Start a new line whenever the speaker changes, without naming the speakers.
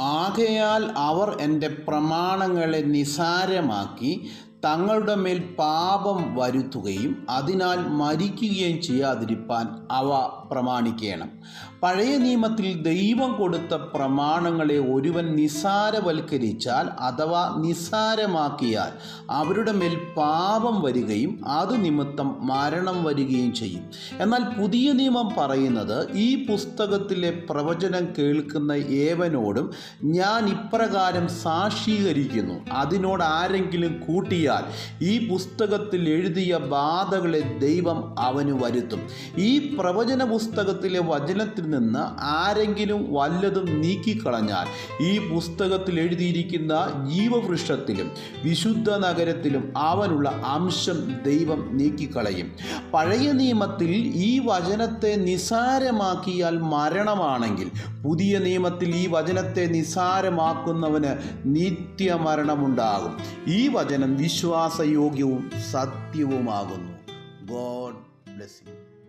ആകയാൽ അവർ എന്റെ പ്രമാണങ്ങളെ നിസാരമാക്കി തങ്ങളുടെ മേൽ പാപം വരുത്തുകയും അതിനാൽ മരിക്കുകയും ചെയ്യാതിരിപ്പാൻ അവ പ്രമാണിക്കണം. പഴയ നിയമത്തിൽ ദൈവം കൊടുത്ത പ്രമാണങ്ങളെ ഒരുവൻ നിസാരവൽക്കരിച്ചാൽ അഥവാ നിസാരമാക്കിയാൽ അവരുടെ മേൽ പാപം വരികയും അത് നിമിത്തം മരണം വരികയും ചെയ്യും. എന്നാൽ പുതിയ നിയമം പറയുന്നത് ഈ പുസ്തകത്തിലെ പ്രവചനം കേൾക്കുന്ന ഏവനോടും ഞാൻ ഇപ്രകാരം സാക്ഷീകരിക്കുന്നു. അതിനോട് ആരെങ്കിലും കൂട്ടിയാൽ ഈ പുസ്തകത്തിൽ എഴുതിയ ബാധകളെ ദൈവം അവന് വരുത്തും. ഈ പ്രവചന പുസ്തകത്തിലെ വചനത്തിൽ നിന്ന് ആരെങ്കിലും വല്ലതും നീക്കിക്കളഞ്ഞാൽ ഈ പുസ്തകത്തിൽ എഴുതിയിരിക്കുന്ന ജീവവൃക്ഷത്തിലും വിശുദ്ധ നഗരത്തിലും അവനുള്ള അംശം ദൈവം നീക്കിക്കളയും. പഴയ നിയമത്തിൽ ഈ വചനത്തെ നിസാരമാക്കിയാൽ മരണമാണെങ്കിൽ പുതിയ നിയമത്തിൽ ഈ വചനത്തെ നിസാരമാക്കുന്നവന് നിത്യമരണമുണ്ടാകും. ഈ വചനം വിശ്വാസയോഗ്യവും സത്യവുമാകുന്നു. God blessing.